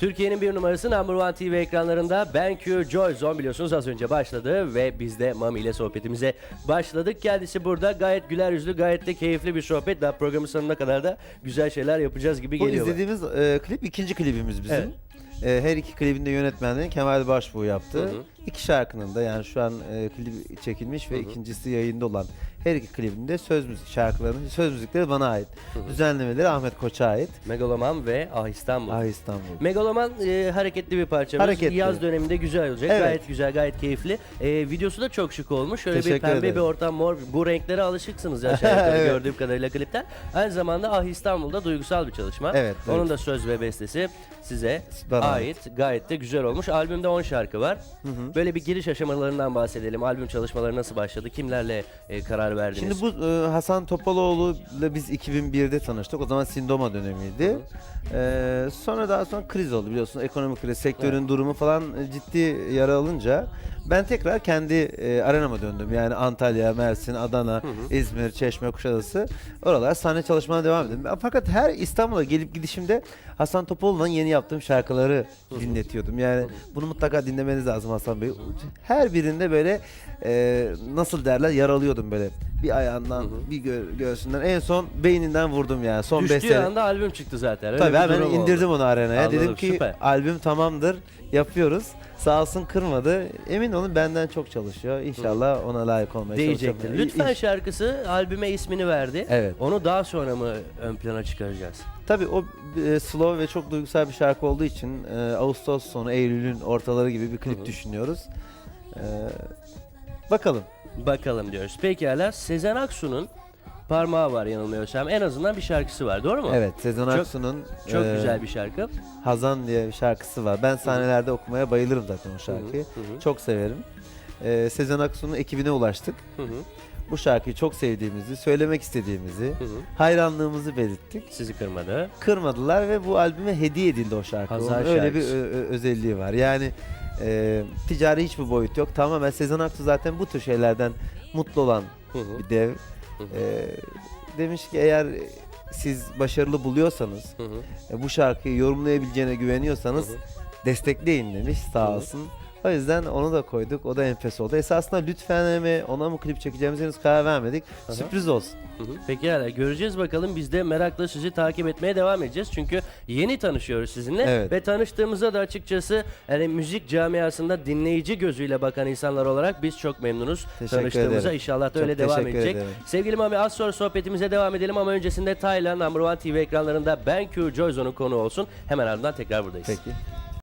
Türkiye'nin bir numarası Number One TV ekranlarında Ben Q Joy Zone biliyorsunuz az önce başladı ve biz de Mami ile sohbetimize başladık. Kendisi burada gayet güler yüzlü, gayet de keyifli bir sohbet. Daha programın sonuna kadar da güzel şeyler yapacağız gibi Bu geliyor. bana. izlediğimiz e, klip ikinci klibimiz bizim. Evet. E, her iki klibin de yönetmenliğini Kemal Başbuğ yaptı. Hı hı. İki şarkının da yani şu an e, klip çekilmiş ve Hı hı. ikincisi yayında olan her iki klibin de söz müzik şarkılarının söz müzikleri bana ait. Düzenlemeleri Ahmet Koç'a ait. Megaloman ve Ah İstanbul. Ah İstanbul. Megaloman e, hareketli bir parçamız. Hareketli. Yaz döneminde güzel olacak. Evet. Gayet güzel, gayet keyifli. E, videosu da çok şık olmuş. Şöyle bir Teşekkür pembe ederim. bir ortam, mor. Bu renklere alışıksınız ya Evet. gördüğüm kadarıyla klipten. Aynı zamanda Ah İstanbul'da duygusal bir çalışma. Evet, Onun evet. da söz ve bestesi size Bana ait. Gayet de güzel olmuş. Albümde 10 şarkı var. Böyle bir giriş aşamalarından bahsedelim. Albüm çalışmaları nasıl başladı? Kimlerle e, karar verdiniz? Şimdi bu e, Hasan Topaloğlu ile biz 2001'de tanıştık. O zaman Sindoma dönemiydi. E, sonra daha sonra kriz oldu biliyorsunuz. Ekonomik kriz, sektörün durumu falan e, ciddi yara alınca ben tekrar kendi e, arenama döndüm. Yani Antalya, Mersin, Adana, İzmir, Çeşme, Kuşadası. Oralar sahne çalışmana devam ettim. Fakat her İstanbul'a gelip gidişimde Hasan Topaloğlu'ndan yeni yaptığım şarkıları dinletiyordum. Yani bunu mutlaka dinlemeniz lazım Hasan Bey. Her birinde böyle e, nasıl derler yaralıyordum böyle. Bir ayağından, bir gö- göğsünden. En son beyninden vurdum yani. Son Düştüğü sene. anda albüm çıktı zaten. Öyle Tabii bir hemen durum oldu. indirdim onu arenaya. Anladım, Dedim ki süper. albüm tamamdır. Yapıyoruz. Sağ olsun kırmadı. Emin olun benden çok çalışıyor. İnşallah ona layık olmaya çalışacağım. Lütfen İ- şarkısı albüme ismini verdi. Evet. Onu daha sonra mı ön plana çıkaracağız? Tabii o e, slow ve çok duygusal bir şarkı olduğu için e, Ağustos sonu, Eylül'ün ortaları gibi bir klip düşünüyoruz. E, bakalım. Bakalım diyoruz. Pekala Sezen Aksu'nun parmağı var yanılmıyorsam. En azından bir şarkısı var. Doğru mu? Evet, Sezen Aksu'nun Çok e, güzel bir şarkı. Hazan diye bir şarkısı var. Ben sahnelerde okumaya bayılırım zaten o şarkıyı. Hı hı. Çok severim. E, Sezen Aksu'nun ekibine ulaştık. Hı hı. Bu şarkıyı çok sevdiğimizi, söylemek istediğimizi, Hı hı. hayranlığımızı belirttik. Sizi kırmadı. Kırmadılar ve bu albüme hediye edildi o şarkı. Hazan Onun öyle bir ö- özelliği var. Yani e, ticari hiçbir boyut yok. Tamamen Sezen Aksu zaten bu tür şeylerden mutlu olan Hı hı. bir dev. E, demiş ki eğer siz başarılı buluyorsanız, Hı hı. e, bu şarkıyı yorumlayabileceğine güveniyorsanız Hı destekleyin demiş sağ olsun. O yüzden onu da koyduk. O da enfes oldu. Esasında lütfen mi ona mı klip çekeceğimize henüz karar vermedik. Hı. Sürpriz olsun. Hı. Pekala göreceğiz bakalım. Biz de merakla sizi takip etmeye devam edeceğiz. Çünkü yeni tanışıyoruz sizinle. Evet. Ve tanıştığımızda da açıkçası yani müzik camiasında dinleyici gözüyle bakan insanlar olarak biz çok memnunuz. Teşekkür Tanıştığımıza ederim. inşallah da Çok öyle devam teşekkür edecek. ederim. Sevgili Mami az sonra sohbetimize devam edelim ama öncesinde Tayland Number One TV ekranlarında Ben Q Joyzone'un konu olsun. Hemen ardından tekrar buradayız. Peki.